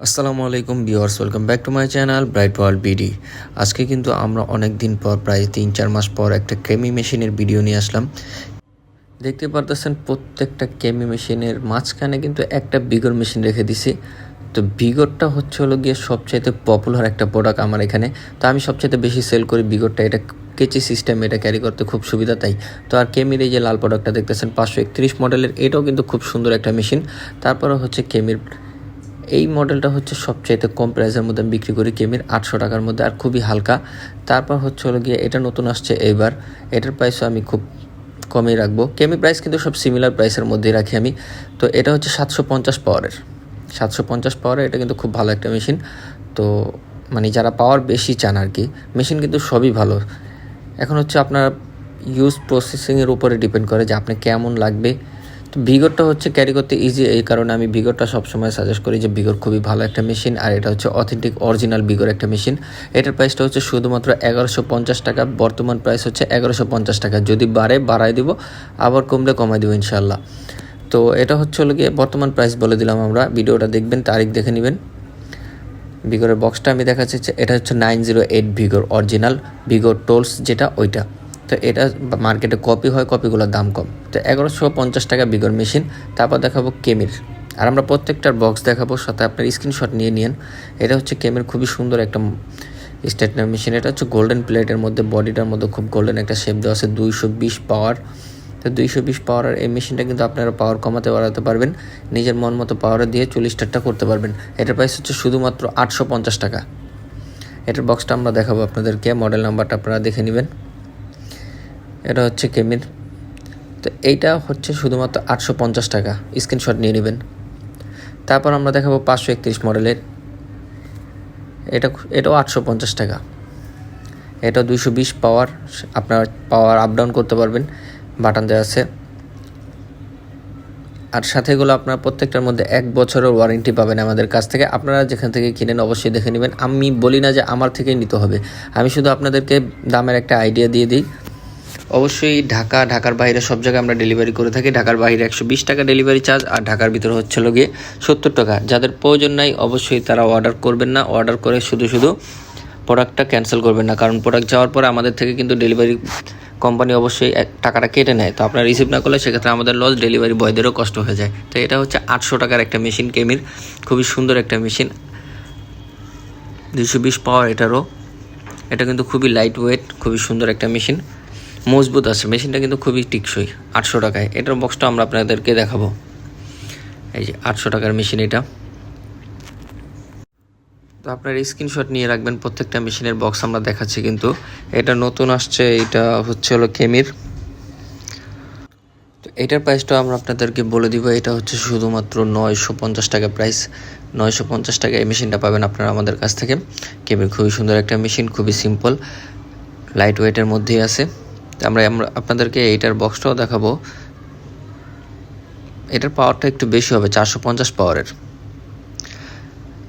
আসসালামু আলাইকুম viewers, welcome back to my channel bright world BD. আজকে কিন্তু আমরা অনেক দিন পর, প্রায় তিন চার মাস পর একটা কেমি মেশিনের ভিডিও নিয়ে আসলাম। দেখতে পারতেছেন প্রত্যেকটা কেমি মেশিনের মাঝখানে কিন্তু একটা বিগর মেশিন রেখে দিছি। তো বিগরটা হচ্ছে হলো গিয়ে সবচাইতে পপুলার একটা প্রোডাক্ট আমার এখানে। তো আমি সবচাইতে বেশি সেল করি বিগরটা, এটা কেচি সিস্টেম এটা ক্যারি করতে খুব সুবিধা তাই। তো আর কেমির এই যে লাল প্রোডাক্টটা দেখতেছেন, পাঁচশো একত্রিশ মডেলের এটাও কিন্তু খুব সুন্দর একটা মেশিন তারপরে হচ্ছে কেমির এই মডেলটা হচ্ছে সবচাইতে কম প্রাইসের মধ্যে বিক্রি করি কেমির আটশো টাকার মধ্যে আর খুবই হালকা। তারপর হচ্ছে হলো গিয়ে এটা নতুন আসছে এইবার। এটার প্রাইসও আমি খুব কমই রাখব। কেমি প্রাইস কিন্তু সব সিমিলার প্রাইসের মধ্যেই রাখি আমি। তো এটা হচ্ছে সাতশো পঞ্চাশ পাওয়ারের সাতশো পঞ্চাশ পাওয়ারের এটা কিন্তু খুব ভালো একটা মেশিন তো মানে যারা পাওয়ার বেশি চান আর কি মেশিন কিন্তু সবই ভালো। এখন হচ্ছে আপনার ইউজ প্রসেসিংয়ের উপরে ডিপেন্ড করে যে আপনি কেমন লাগবে। তো ভিগরটা হচ্ছে ক্যারি করতে ইজি এই কারণে আমি ভিগরটা সবসময় সাজেস্ট করি যে ভিগর খুবই ভালো একটা মেশিন আর এটা হচ্ছে অথেন্টিক অরিজিনাল ভিগর একটা মেশিন এটার প্রাইসটা হচ্ছে শুধুমাত্র এগারোশো পঞ্চাশ টাকা, বর্তমান প্রাইস হচ্ছে এগারোশো পঞ্চাশ টাকা। যদি বাড়ে বাড়াই দিব, আবার কমলে কমাই দেবো ইনশাল্লাহ তো এটা হচ্ছে হলো গিয়ে বর্তমান প্রাইস বলে দিলাম আমরা। ভিডিওটা দেখবেন, তারিখ দেখে নেবেন। ভিগরের বক্সটা আমি দেখাচ্ছি, এটা হচ্ছে nine zero eight vigor original vigor tours যেটা, ওইটা। তো এটা মার্কেটে কপি হয় কপিগুলোর দাম কম। তো এগারোশো পঞ্চাশ টাকা বিগর মেশিন তারপর দেখাবো কেমির আর আমরা প্রত্যেকটার বক্স দেখাবো, সাথে আপনার স্ক্রিনশট নিয়ে নিন। এটা হচ্ছে কেমির খুবই সুন্দর একটা স্টেটনার মেশিন এটা হচ্ছে গোল্ডেন প্লেটের মধ্যে বডিটার মধ্যে খুব গোল্ডেন একটা শেপ দেওয়া আছে, দুইশো বিশ পাওয়ার তো দুইশো বিশ পাওয়ারের এই মেশিনটা কিন্তু আপনারা পাওয়ার কমাতে বাড়াতে পারবেন। নিজের মন মতো পাওয়ারে দিয়ে চল্লিশ টাকা করতে পারবেন। এটার প্রাইস হচ্ছে শুধুমাত্র আটশো পঞ্চাশ টাকা। এটার বক্সটা আমরা দেখাবো আপনাদেরকে। মডেল নাম্বারটা আপনারা দেখে নেবেন। এটা হচ্ছে কেমির। তো এইটা হচ্ছে শুধুমাত্র আটশো পঞ্চাশ টাকা। স্ক্রিনশট নিয়ে নেবেন। তারপর আমরা দেখাবো পাঁচশো একত্রিশ মডেলের। এটা এটাও আটশো পঞ্চাশ টাকা। এটা দুইশো বিশ পাওয়ার। আপনার পাওয়ার আপ ডাউন করতে পারবেন। বাটন দেওয়া আছে। আর সাথে এগুলো আপনার প্রত্যেকটার মধ্যে এক বছরের ওয়ারেন্টি পাবেন আমাদের কাছ থেকে। আপনারা যেখান থেকে কিনেন অবশ্যই দেখে নেবেন। আমি বলি না যে আমার থেকেই নিতে হবে। আমি শুধু আপনাদেরকে দামের একটা আইডিয়া দিয়ে দিই। অবশ্যই ঢাকা, ঢাকার বাইরে সব জায়গায় আমরা ডেলিভারি করে থাকি। ঢাকার বাইরে একশো বিশ টাকা ডেলিভারি চার্জ আর ঢাকার ভিতরে হচ্ছে গিয়ে সত্তর টাকা। যাদের প্রয়োজন নাই, অবশ্যই তারা অর্ডার করবেন না। অর্ডার করে শুধু শুধু প্রোডাক্টটা ক্যান্সেল করবেন না। কারণ প্রোডাক্ট যাওয়ার পরে আমাদের থেকে কিন্তু ডেলিভারি কোম্পানি অবশ্যই টাকাটা কেটে নেয়। তো আপনার রিসিভ না করলে সেক্ষেত্রে আমাদের লস ডেলিভারি বয়দেরও কষ্ট হয়ে যায়। তো এটা হচ্ছে আটশো টাকার একটা মেশিন কেমির খুবই সুন্দর একটা মেশিন দুশো বিশ পাওয়ার এটারও। এটা কিন্তু খুবই লাইট ওয়েট খুবই সুন্দর একটা মেশিন মজবুত আছে, মেশিনটা কিন্তু খুবই টিকসই, আটশো টাকায়। এটার বক্সটা আমরা আপনাদেরকে দেখাবো। এই যে আটশো টাকার মেশিন এটা। তো আপনার স্ক্রিনশট নিয়ে রাখবেন, প্রত্যেকটা মেশিনের বক্স আমরা দেখাচ্ছি কিন্তু। এটা নতুন আসছে, এটা হচ্ছে হলো কেমির তো এটার প্রাইসটা আমরা আপনাদেরকে বলে দিব, এটা হচ্ছে শুধুমাত্র নয়শো পঞ্চাশ টাকা প্রাইস নয়শো পঞ্চাশ টাকা এই মেশিনটা পাবেন আপনারা আমাদের কাছ থেকে। কেমির খুবই সুন্দর একটা মেশিন, খুবই সিম্পল লাইট ওয়েটের মধ্যেই আছে। আমরা আপনাদেরকে এইটার বক্সটাও দেখাবো। এটার পাওয়ারটা একটু বেশি হবে, চারশো পঞ্চাশ পাওয়ারের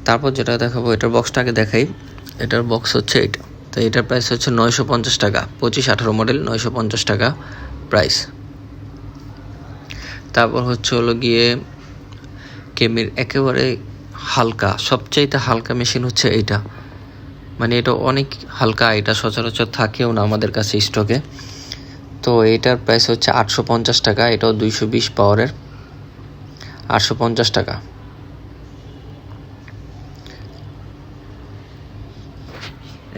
তারপর যেটা দেখাবো, এটার বক্সটা আগে দেখাই। এটার বক্স হচ্ছে এটা তো এটার প্রাইস হচ্ছে নয়শো পঞ্চাশ টাকা, পঁচিশ আঠারো মডেল নয়শো পঞ্চাশ টাকা প্রাইস তারপর হচ্ছে হলো গিয়ে কেমির একেবারে হালকা, সবচাইতে হালকা মেশিন হচ্ছে এইটা। মানে এটা অনেক হালকা, এটা সচরাচর থাকেও না আমাদের কাছে স্টকে তো এটার প্রাইস হচ্ছে আটশো পঞ্চাশ টাকা, এটাও দুইশো বিশ পাওয়ারের আটশো পঞ্চাশ টাকা।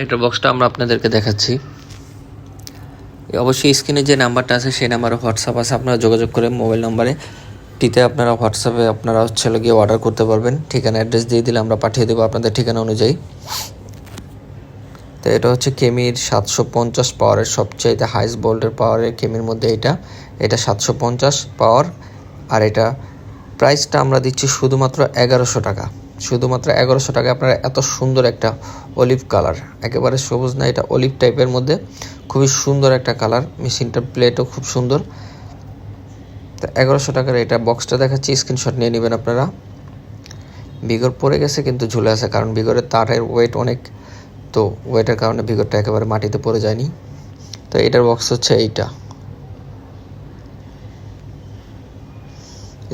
এটার বক্সটা আমরা আপনাদেরকে দেখাচ্ছি। অবশ্যই স্ক্রিনে যে নাম্বারটা আছে, সেই নাম্বারে হোয়াটসঅ্যাপ আছে, আপনারা যোগাযোগ করে মোবাইল নাম্বারে টিতে আপনারা হোয়াটসঅ্যাপে আপনারা হচ্ছে গিয়ে অর্ডার করতে পারবেন। ঠিকানা অ্যাড্রেস দিয়ে দিলে আমরা পাঠিয়ে দেবো আপনাদের ঠিকানা অনুযায়ী। তো এটা হচ্ছে কেমির সাতশো পঞ্চাশ পাওয়ারের সবচাইতে হাইস্ট বোল্টের পাওয়ারের কেমির মধ্যে এটা। এটা সাতশো পঞ্চাশ পাওয়ার আর এটা প্রাইসটা আমরা দিচ্ছি শুধুমাত্র এগারোশো টাকা। শুধুমাত্র এগারোশো টাকা আপনারা এত সুন্দর একটা অলিভ কালার একেবারে সবুজ না, এটা অলিভ টাইপের মধ্যে খুবই সুন্দর একটা কালার মেশিনটার প্লেটও খুব সুন্দর। তো এগারোশো টাকার এটা বক্সটা দেখাচ্ছি স্ক্রিনশট নিয়ে নেবেন আপনারা। বিগর পড়ে গেছে কিন্তু ঝুলে আছে, কারণ বিগরের তারের ওয়েট অনেক তো ওয়েটার কারণে ভিগরটা একেবারে মাটিতে পড়ে যায়নি। তো এটার বক্স হচ্ছে এইটা।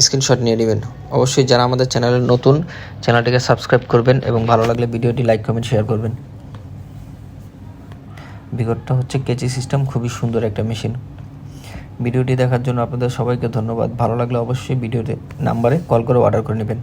স্ক্রিনশট নিয়ে নেবেন। অবশ্যই যারা আমাদের চ্যানেলে নতুন, চ্যানেলটিকে সাবস্ক্রাইব করবেন এবং ভালো লাগলে ভিডিওটি লাইক, কমেন্ট, শেয়ার করবেন। বিগতটা হচ্ছে কেচি সিস্টেম, খুবই সুন্দর একটা মেশিন। ভিডিওটি দেখার জন্য আপনাদের সবাইকে ধন্যবাদ। ভালো লাগলে অবশ্যই ভিডিওতে নাম্বারে কল করে অর্ডার করে নেবেন।